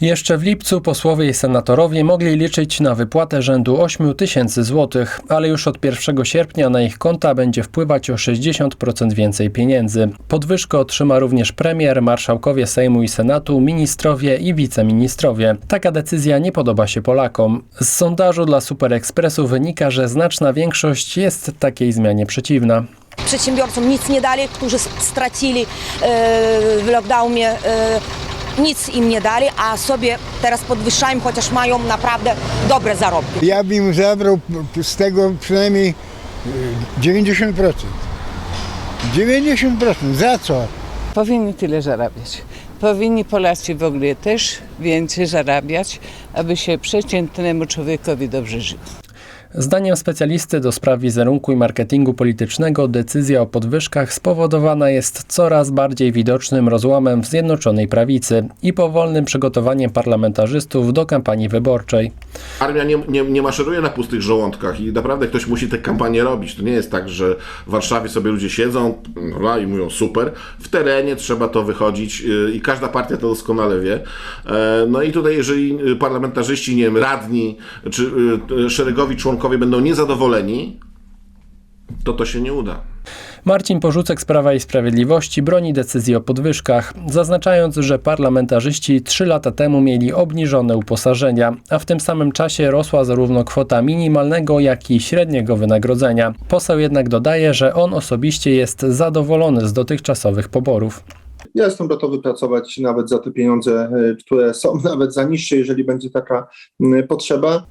Jeszcze w lipcu posłowie i senatorowie mogli liczyć na wypłatę rzędu 8 tysięcy złotych, ale już od 1 sierpnia na ich konta będzie wpływać o 60% więcej pieniędzy. Podwyżkę otrzyma również premier, marszałkowie Sejmu i Senatu, ministrowie i wiceministrowie. Taka decyzja nie podoba się Polakom. Z sondażu dla Super Expressu wynika, że znaczna większość jest takiej zmianie przeciwna. Przedsiębiorcom nic nie dali, którzy stracili e, w lockdownie. E, nic im nie dali, a sobie teraz podwyższają, chociaż mają naprawdę dobre zarobki. Ja bym zabrał z tego przynajmniej y, 90%. 90%. Za co? Powinni tyle zarabiać. Powinni Polacy w ogóle też więcej zarabiać, aby się przeciętnemu człowiekowi dobrze żyło. Zdaniem specjalisty do spraw wizerunku i marketingu politycznego decyzja o podwyżkach spowodowana jest coraz bardziej widocznym rozłamem w Zjednoczonej Prawicy i powolnym przygotowaniem parlamentarzystów do kampanii wyborczej. Armia nie, nie, nie maszeruje na pustych żołądkach i naprawdę ktoś musi tę kampanię robić. To nie jest tak, że w Warszawie sobie ludzie siedzą i mówią super. W terenie trzeba to wychodzić yy, i każda partia to doskonale wie. E, No i tutaj, jeżeli y, parlamentarzyści, nie wiem, radni czy y, y, szeregowi członkowie będą niezadowoleni, to to się nie uda. Marcin Porzucek z Prawa i Sprawiedliwości broni decyzji o podwyżkach, zaznaczając, że parlamentarzyści trzy lata temu mieli obniżone uposażenia, a w tym samym czasie rosła zarówno kwota minimalnego, jak i średniego wynagrodzenia. Poseł jednak dodaje, że on osobiście jest zadowolony z dotychczasowych poborów. Ja jestem gotowy pracować nawet za te pieniądze, y, które są nawet za niższe, jeżeli będzie taka potrzeba.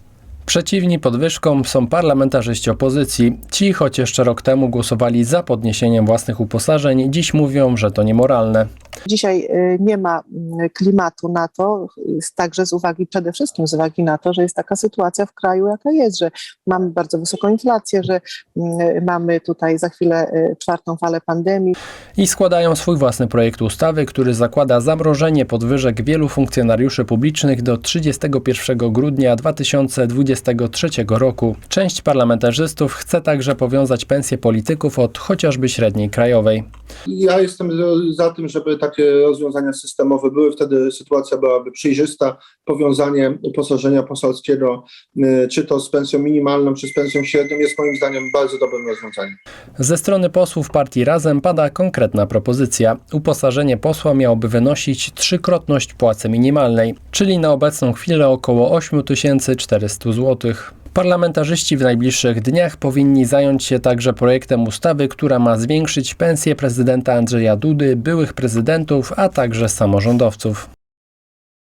Przeciwni podwyżkom są parlamentarzyści opozycji. Ci, choć jeszcze rok temu głosowali za podniesieniem własnych uposażeń, dziś mówią, że to niemoralne. Dzisiaj y, nie ma mm, klimatu na to, także z uwagi przede wszystkim z uwagi na to, że jest taka sytuacja w kraju, jaka jest, że mamy bardzo wysoką inflację, że mm, mamy tutaj za chwilę y, czwartą falę pandemii. I składają swój własny projekt ustawy, który zakłada zamrożenie podwyżek wielu funkcjonariuszy publicznych do 31 grudnia 2023 roku. Część parlamentarzystów chce także powiązać pensje polityków od chociażby średniej krajowej. Ja jestem za- za tym, żeby takie rozwiązania systemowe były, wtedy sytuacja byłaby przejrzysta. Powiązanie uposażenia poselskiego, y, czy to z pensją minimalną, czy z pensją średnią, jest moim zdaniem bardzo dobrym rozwiązaniem. Ze strony posłów partii Razem pada konkretna propozycja. Uposażenie posła miałoby wynosić trzykrotność płacy minimalnej, czyli na obecną chwilę około 8400 zł. Parlamentarzyści w najbliższych dniach powinni zająć się także projektem ustawy, która ma zwiększyć pensję prezydenta Andrzeja Dudy, byłych prezydentów, a także samorządowców.